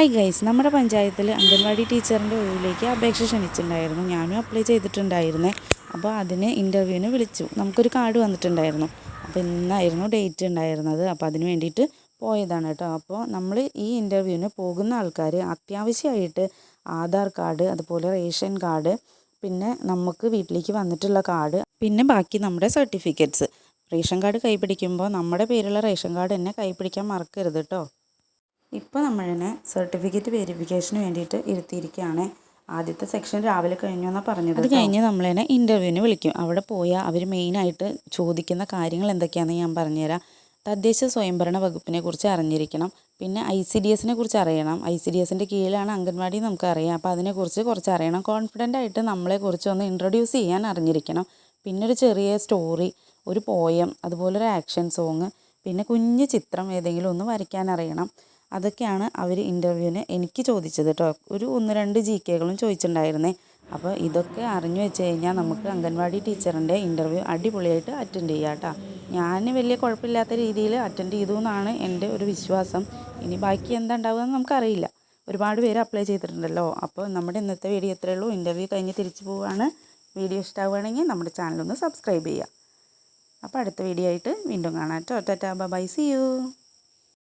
Hi guys നമ്മുടെ പഞ്ചായത്തിൽ അംഗൻവാടി ടീച്ചറിന്റെ ഒഴിവിലേക്ക് അപേക്ഷ ക്ഷണിച്ചിട്ടുണ്ടായിരുന്നു. ഞാനും അപ്ലൈ ചെയ്തിട്ടുണ്ടായിരുന്നേ. അപ്പോൾ അതിന് ഇന്റർവ്യൂവിന് വിളിച്ചു. നമുക്കൊരു കാർഡ് വന്നിട്ടുണ്ടായിരുന്നു. അപ്പോൾ ഇന്നായിരുന്നു ഡേറ്റ് ഉണ്ടായിരുന്നത്. അപ്പോൾ അതിന് വേണ്ടിയിട്ട് പോയതാണ് കേട്ടോ. അപ്പോൾ നമ്മൾ ഈ ഇന്റർവ്യൂവിന് പോകുന്ന ആൾക്കാർ അത്യാവശ്യമായിട്ട് ആധാർ കാർഡ് അതുപോലെ റേഷൻ കാർഡ് പിന്നെ നമുക്ക് വീട്ടിലേക്ക് വന്നിട്ടുള്ള കാർഡ് പിന്നെ ബാക്കി നമ്മുടെ സർട്ടിഫിക്കറ്റ്സ് റേഷൻ കാർഡ് കൈപിടിക്കുമ്പോൾ നമ്മുടെ പേരുള്ള റേഷൻ കാർഡ് തന്നെ കൈപിടിക്കാൻ മറക്കരുത് കേട്ടോ. ഇപ്പോൾ നമ്മളിനെ സർട്ടിഫിക്കറ്റ് വെരിഫിക്കേഷന് വേണ്ടിയിട്ട് ഇരുത്തിയിരിക്കുകയാണ് ആദ്യത്തെ സെക്ഷൻ രാവിലെ കഴിഞ്ഞു എന്നാണ് പറഞ്ഞത് അത് കഴിഞ്ഞ് നമ്മളതിനെ ഇന്റർവ്യൂവിന് വിളിക്കും. അവിടെ പോയാൽ അവർ മെയിനായിട്ട് ചോദിക്കുന്ന കാര്യങ്ങൾ എന്തൊക്കെയാണെന്ന് ഞാൻ പറഞ്ഞുതരാം. തദ്ദേശ സ്വയംഭരണ വകുപ്പിനെ കുറിച്ച് അറിഞ്ഞിരിക്കണം. പിന്നെ ഐ സി ഡി എസിനെ കുറിച്ച് അറിയണം. ഐ സി ഡി എസിന്റെ കീഴിലാണ് അംഗൻവാടി നമുക്കറിയാം അപ്പോൾ അതിനെക്കുറിച്ച് കുറച്ച് അറിയണം. കോൺഫിഡന്റ് ആയിട്ട് നമ്മളെക്കുറിച്ച് ഒന്ന് ഇൻട്രൊഡ്യൂസ് ചെയ്യാൻ അറിഞ്ഞിരിക്കണം. പിന്നെ ഒരു ചെറിയ സ്റ്റോറി ഒരു പോയം അതുപോലെ ഒരു ആക്ഷൻ സോങ് പിന്നെ കുഞ്ഞു ചിത്രം ഏതെങ്കിലും ഒന്ന് വരയ്ക്കാൻ അറിയണം. അതൊക്കെയാണ് അവർ ഇന്റർവ്യൂവിന് എനിക്ക് ചോദിച്ചത് കേട്ടോ. ഒരു ഒന്ന് രണ്ട് ജി കെകളും ചോദിച്ചിട്ടുണ്ടായിരുന്നേ. അപ്പോൾ ഇതൊക്കെ അറിഞ്ഞു വെച്ച് കഴിഞ്ഞാൽ നമുക്ക് അംഗൻവാടി ടീച്ചറിന്റെ ഇന്റർവ്യൂ അടിപൊളിയായിട്ട് അറ്റൻഡ് ചെയ്യാം കേട്ടോ. ഞാൻ വലിയ കുഴപ്പമില്ലാത്ത രീതിയിൽ അറ്റൻഡ് ചെയ്തു എന്നാണ് എന്റെ ഒരു വിശ്വാസം. ഇനി ബാക്കി എന്താ ഉണ്ടാവുക എന്ന് നമുക്കറിയില്ല. ഒരുപാട് പേര് അപ്ലൈ ചെയ്തിട്ടുണ്ടല്ലോ. അപ്പോൾ നമ്മുടെ ഇന്നത്തെ വീഡിയോ ഇത്രയേ ഉള്ളൂ. ഇന്റർവ്യൂ കഴിഞ്ഞ് തിരിച്ചു പോവുകയാണ്. വീഡിയോ ഇഷ്ടമാവുകയാണെങ്കിൽ നമ്മുടെ ചാനലൊന്ന് സബ്സ്ക്രൈബ് ചെയ്യുക. അപ്പോൾ അടുത്ത വീഡിയോ ആയിട്ട് വീണ്ടും കാണാം. കേട്ടോ ടാറ്റാ ബൈ സി യു